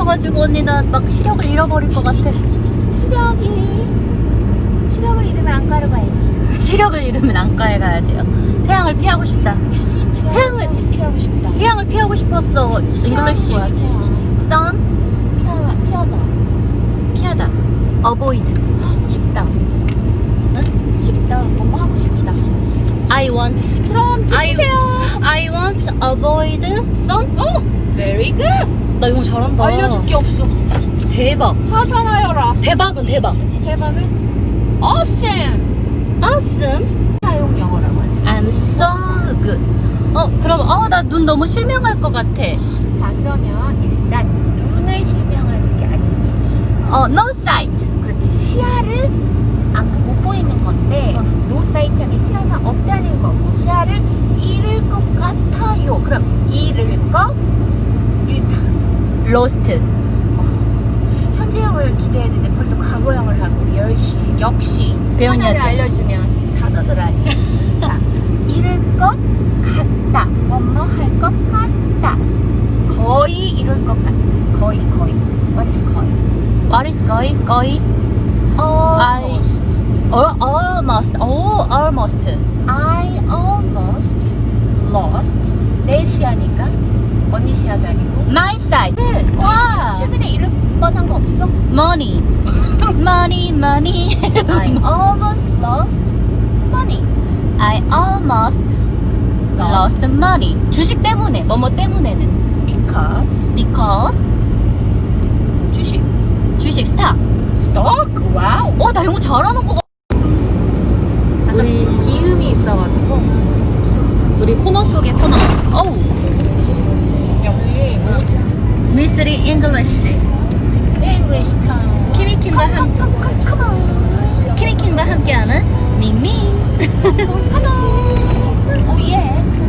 언니 나막 시력을 잃어버릴 것 같아. 시력이 시력을 잃으면 안가로 가야지. 시력을 잃으면 안과에 가야 돼요. 태양을 피하고 싶다. 태양을 피하고 싶다. 태양을 피하고 싶었어. 잉글리시. sun 피하, 피하다. 피하다. avoid. 싶다. 응? 싶다. 뭐뭐 하고 싶다. I want. 그럼 붙이세요. Want avoid sun. 어, very good. 나 영어 잘한다. 알려줄 게 없어. 대박. 화산하여라. 대박은 대박. 대박은 awesome. Awesome. 사용 영어라고 하지. I'm so good. 어 그럼 어 나 눈 너무 실명할 것 같아. 자, 그러면 일단 눈을 실명하는 게 아니지. 어 no sight. 그렇지. 시야를 안, 못 보이는 건데 어. 노사이트 하면 시야가 없다는 거고 시야를 잃을 것 같아요. 그럼 잃을 거 잃다. Lost. 현재형을 기대했는데 벌써 과거형을 하고 역시 배운이야지. 하나를 알려주면 다섯을 하니 자 잃을 것 같다 뭐뭐 할것 같다 거의 잃을 것 같다 거의 거의 what is 거의 What is going? 거의 almost or almost. Oh almost. I almost lost 내 시야니까 언니 시야도 아니고 My sight. 와. 최근에 잃을 뻔한 거 없어? Money. Money, money. I almost lost money I almost lost money. 주식 때문에, 뭐뭐 때문에는. because Because 주식 주식 스탁. 스톡 와우 어, 나 영어 잘하는 거 같아. 우리 기음이 있어가지고 우리 코너 속의 코너. 어우, 미스리 잉글리시. English Town 키미킨과 함께 키미킨과 함께하는 밍밍. Come on Oh